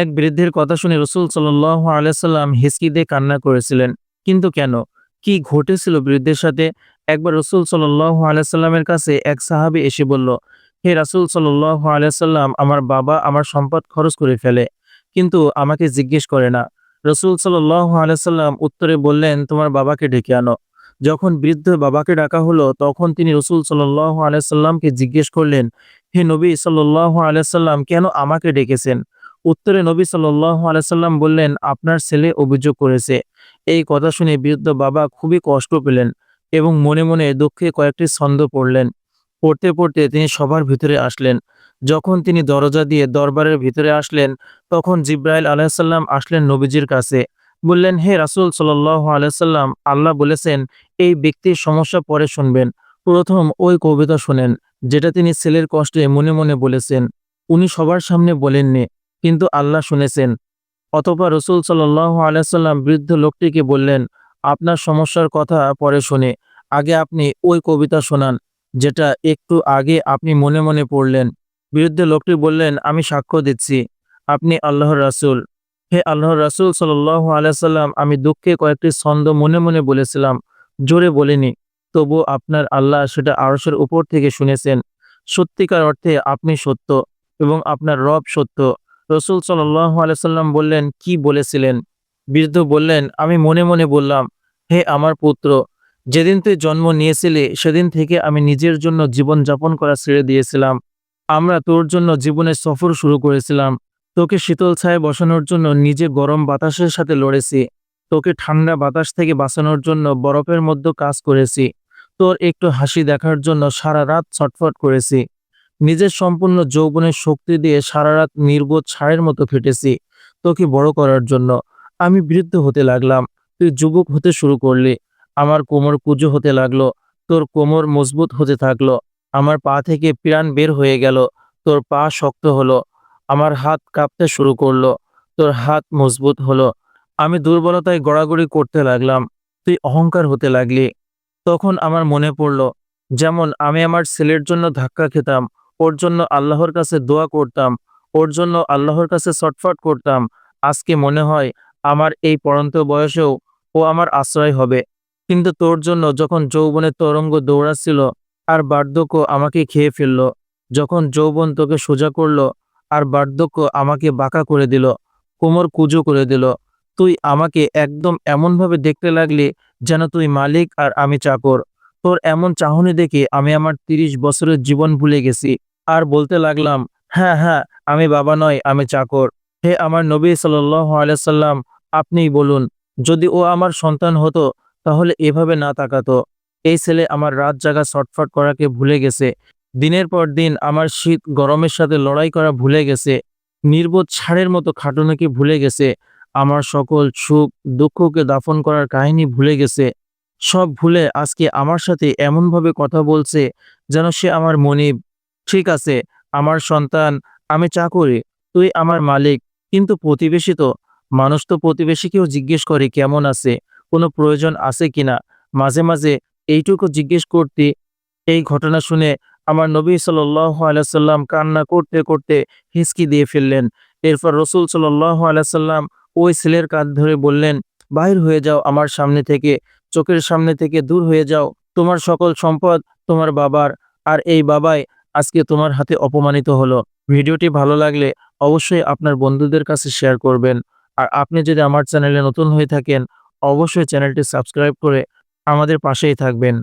এক বৃদ্ধের কথা শুনে রসুল সাল্লাহ আলাইসাল্লাম হিসকি দিয়ে কান্না করেছিলেন। কিন্তু কেন? কি ঘটেছিল বৃদ্ধের সাথে? একবার রসুল সাল্লাহ আলাইসাল্লামের কাছে এক সাহাবি এসে বলল, হে রাসুল সাল্লাহ আলাইসাল্লাম আমার বাবা আমার সম্পদ খরচ করে ফেলে, কিন্তু আমাকে জিজ্ঞেস করে না। রসুল সাল্লাহ আলাইসাল্লাম উত্তরে বললেন, তোমার বাবাকে ডেকে আনো। যখন বৃদ্ধ বাবাকে ডাকা হলো, তখন তিনি রসুল সাল্লাহ আলাইসাল্লামকে জিজ্ঞেস করলেন, হে নবী সাল্লাহ আলাইসাল্লাম কেন আমাকে ডেকেছেন? উত্তরে নবী সাল্লাহ আলাইসাল্লাম বললেন, আপনার ছেলে অভিযোগ করেছে। এই কথা শুনে বৃদ্ধ বাবা খুবই কষ্ট পেলেন এবং মনে মনে দুঃখে কয়েকটি ছন্দ পড়লেন। পড়তে পড়তে তিনি সবার ভিতরে আসলেন। যখন তিনি দরজা দিয়ে দরবারের ভিতরে আসলেন, তখন জিব্রাইল আলাইসাল্লাম আসলেন নবীজির কাছে। বললেন, হে রাসুল সাল্লাহ আলাইসাল্লাম আল্লাহ বলেছেন, এই ব্যক্তির সমস্যা পরে শুনবেন। প্রথম ওই কবিতা শোনেন, যেটা তিনি ছেলের কষ্টে মনে মনে বলেছেন। উনি সবার সামনে বলেননি কিন্তু আল্লাহ শুনেছেন। অতপর রসুল সাল্লাহ আলাইসাল্লাম বৃদ্ধ লোকটিকে বললেন, আপনার সমস্যার কথা পরে শুনে। আগে আপনি ওই কবিতা শোনান, যেটা একটু আগে আপনি মনে মনে পড়লেন। বিরুদ্ধে লোকটি বললেন, আমি সাক্ষ্য দিচ্ছি। আপনি আল্লাহর রাসুল। হে আল্লাহর রাসুল সাল্লাহ আলাইসাল্লাম আমি দুঃখে কয়েকটি ছন্দ মনে মনে বলেছিলাম, জোরে বলিনি। তবু আপনার আল্লাহ সেটা আরসের উপর থেকে শুনেছেন। সত্যিকার অর্থে আপনি সত্য এবং আপনার রব সত্য। রসুল আলাইসাল্লাম বললেন, কি বলেছিলেন? বৃদ্ধ বললেন, আমি মনে মনে বললাম, হে আমার পুত্র, যেদিন তুই জন্ম নিয়েছিলি, সেদিন থেকে আমি নিজের জন্য জীবন যাপন করা ছেড়ে দিয়েছিলাম। আমরা তোর জন্য জীবনের সফর শুরু করেছিলাম। তোকে শীতল ছায় বসানোর জন্য নিজে গরম বাতাসের সাথে লড়েছি। তোকে ঠান্ডা বাতাস থেকে বাঁচানোর জন্য বরফের মধ্যে কাজ করেছি। তোর একটু হাসি দেখার জন্য সারা রাত ছটফট করেছি। নিজের সম্পূর্ণ যৌবনের শক্তি দিয়ে সারা রাত নির্বোধ ছাড়ের মতো ফেটেছি তোকে বড় করার জন্য। আমি বৃদ্ধ হতে লাগলাম, তুই যুবক হতে শুরু করলি, আমার কোমর কুজো হতে লাগল, তোর কোমর মজবুত হতে থাকল, আমার পা থেকে প্রাণ বের হয়ে গেল, তোর পা শক্ত হলো, আমার হাত কাঁপতে শুরু করল, তোর হাত মজবুত হলো। আমি দুর্বলতায় গড়াগড়ি করতে লাগলাম, তুই অহংকার হতে লাগলি। তখন আমার মনে পড়ল, যেমন আমি আমার ছেলের জন্য ধাক্কা খেতাম ওর জন্য আল্লাহর কাছে দোয়া করতাম, ওর জন্য আল্লাহর কাছে ছটফট করতাম। আজকে মনে হয় আমার এই পড়ন্ত বয়সেও ও আমার আশ্রয় হবে। কিন্তু তোর জন্য যখন যৌবনের তরঙ্গ দৌড়াচ্ছিল আর বার্ধক্য আমাকে খেয়ে ফেলল, যখন যৌবন তোকে সোজা করল আর বার্ধক্য আমাকে বাঁকা করে দিল, কোমর কুজো করে দিল, তুই আমাকে একদম এমনভাবে দেখতে লাগলি যেন তুই মালিক আর আমি চাকর। তোর এমন চাহনি দেখে আমি আমার তিরিশ বছরের জীবন ভুলে গেছি। আর বলতে লাগলাম হ্যাঁ হ্যাঁ আমি বাবা নয় আমি চাকর। হে আমার নবী আলাইসাল্লাম আপনিই বলুন, যদি ও আমার সন্তান হতো, তাহলে এভাবে না তাকাতো। এই ছেলে আমার রাত জাগা ছটফট করাকে ভুলে গেছে। দিনের পর দিন আমার শীত গরমের সাথে লড়াই করা ভুলে গেছে। নির্বোধ ছাড়ের মতো খাটুনাকে ভুলে গেছে। আমার সকল সুখ দুঃখকে দাফন করার কাহিনী ভুলে গেছে। সব ভুলে আজকে আমার সাথে এমনভাবে কথা বলছে, যেন সে আমার মনিব ঠিক আছে, আমার সন্তান, আমি চাকরি তুই আমার মালিক। কিন্তু প্রতিবেশী তো মানুষ তো প্রতিবেশীকেও জিজ্ঞেস করে কেমন আছে, কোনো প্রয়োজন আছে কিনা? মাঝে মাঝে এইটুকু জিজ্ঞেস করতে, এই ঘটনা শুনে আমার নবী সাল্লাহ আলাইসাল্লাম কান্না করতে করতে হিসকি দিয়ে ফেললেন। এরপর রসুল সাল্লাহ আলাইসাল্লাম ওই ছেলের কাঁধ ধরে বললেন, বাহির হয়ে যাও আমার সামনে থেকে, চোখের সামনে থেকে দূর হয়ে যাও। তোমার সকল সম্পদ তোমার বাবার, আর এই বাবাই আজকে তোমার হাতে অপমানিত হলো। ভিডিওটি ভালো লাগলে অবশ্যই আপনার বন্ধুদের কাছে শেয়ার করবেন। আর আপনি যদি আমার চ্যানেলে নতুন হয়ে থাকেন, অবশ্যই চ্যানেলটি সাবস্ক্রাইব করে আমাদের পাশেই থাকবেন।